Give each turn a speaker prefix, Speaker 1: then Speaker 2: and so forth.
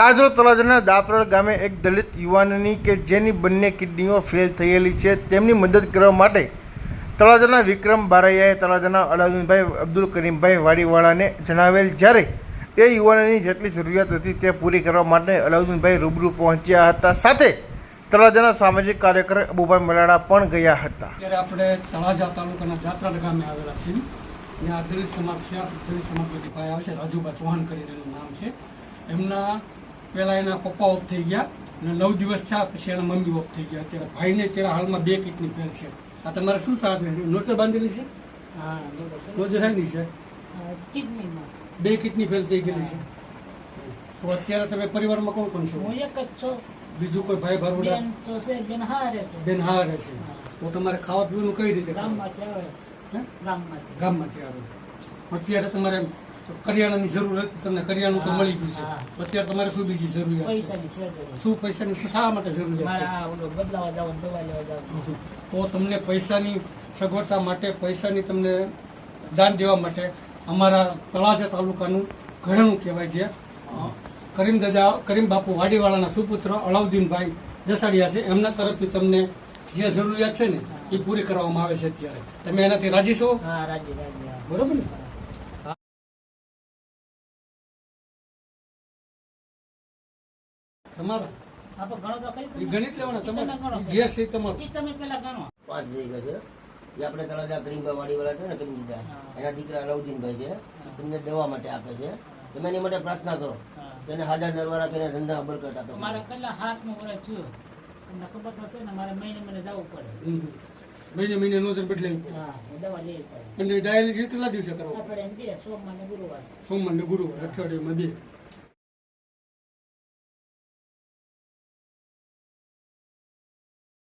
Speaker 1: આજરોજ તળાજાના દાંતરડ ગામે એક દલિત યુવાનની કે જેની બંને કિડનીઓ ફેલ થયેલી છે, તેમની મદદ કરવા માટે તળાજાના વિક્રમ બારૈયાએ તળાજાના અલાઉદ્દીનભાઈ અબ્દુલ કરીમભાઈ વાડીવાળાને જણાવેલ જ્યારે એ યુવાનની જેટલી જરૂરિયાત હતી તે પૂરી કરવા માટે અલાઉદ્દીનભાઈ રૂબરૂ પહોંચ્યા હતા. સાથે તળાજાના સામાજિક કાર્યકર અબુભાઈ મલાડા પણ ગયા હતા.
Speaker 2: ત્યારે આપણે તળાજા તાલુકાના જાત્રા ગામે આવેલા છીએ. ત્યાં દલિત સમાજ છે દલિત સમાજમાંથી ભાઈ આવે છે, રાજુબા ચૌહાણ કરીને એનું નામ છે. એમના પહેલા એના પપ્પા ઓફ થઈ ગયા અને નવ દિવસ થયા પછી એના મમ્મી ઓફ થઈ ગયા. અત્યારે ભાઈને અત્યારે હાલમાં બે કિટની ફેર છે. આ તમારે શું સાથ નોચર બાંધેલી છે?
Speaker 3: હા
Speaker 2: નોચર થાય છે? બે કિટની ફેલ થઈ ગયેલી છે. તો અત્યારે તમે પરિવારમાં કોણ કોણ છો?
Speaker 3: હું એક જ છું.
Speaker 2: બીજું કોઈ ભાઈ ભારુડા?
Speaker 3: બેન તો છે બેન હારે છે.
Speaker 2: બેન છે. તો તમારે ખાવા પીવાનું કઈ રીતે?
Speaker 3: ગામમાંથી આવે. ગામમાંથી.
Speaker 2: ગામમાંથી આવે. અત્યારે તમારે કરિયાણાની જરૂર હતી તમને કરિયાણું તો મળી ગયું છે. અત્યારે તમારે શું બીજી જરૂરિયાત છે? શું પૈસાની શું શા માટે જરૂરિયાત છે? તો તમને પૈસાની સગવડતા માટે પૈસાની તમને દાન દેવા માટે અમારા તળાજા તાલુકાનું ઘરેણું કહેવાય છે. કરીમ દાદા કરીમ બાપુ વાડીવાળાના સુપુત્ર અલાઉદ્દીનભાઈ દસાડિયા છે. એમના તરફથી તમને જે જરૂરિયાત છે ને એ પૂરી કરવામાં આવે છે અત્યારે. તમે એનાથી રાજી છો. બરોબર ને? તમારા.
Speaker 3: આપણે ગણો તો ખરી
Speaker 2: એ ગણિત લેવાના તમારે. જે છે એ તમારું.
Speaker 3: તમે પેલા ગણો.
Speaker 4: પાંચ છે. એ આપણે તળાજા કરીમભાઈ વાડીવાળા છે ને કરી એના દીકરા અલાઉદ્દીનભાઈ છે. તમને દવા માટે આપે છે. તમે એની માટે પ્રાર્થના કરો. તેને હાજર નરવા રાખીને ધંધા બરકત આપે.
Speaker 3: મારે પેલા હાથનું વરસ થયું. તમને ખબર તો છે ને મારે મહિને મહિને જવું પડે.
Speaker 2: મહિને મહિને નોઝલ બદલાવી પડે.
Speaker 3: હા દવા લેવી પડે.
Speaker 2: અને ડાયાલિસિસ કેટલા દિવસે કરવો?
Speaker 3: આપણે એમ બે સોમવાર ને ગુરુવાર.
Speaker 2: સોમવાર ને ગુરુવાર અઠવાડિયામાં બે.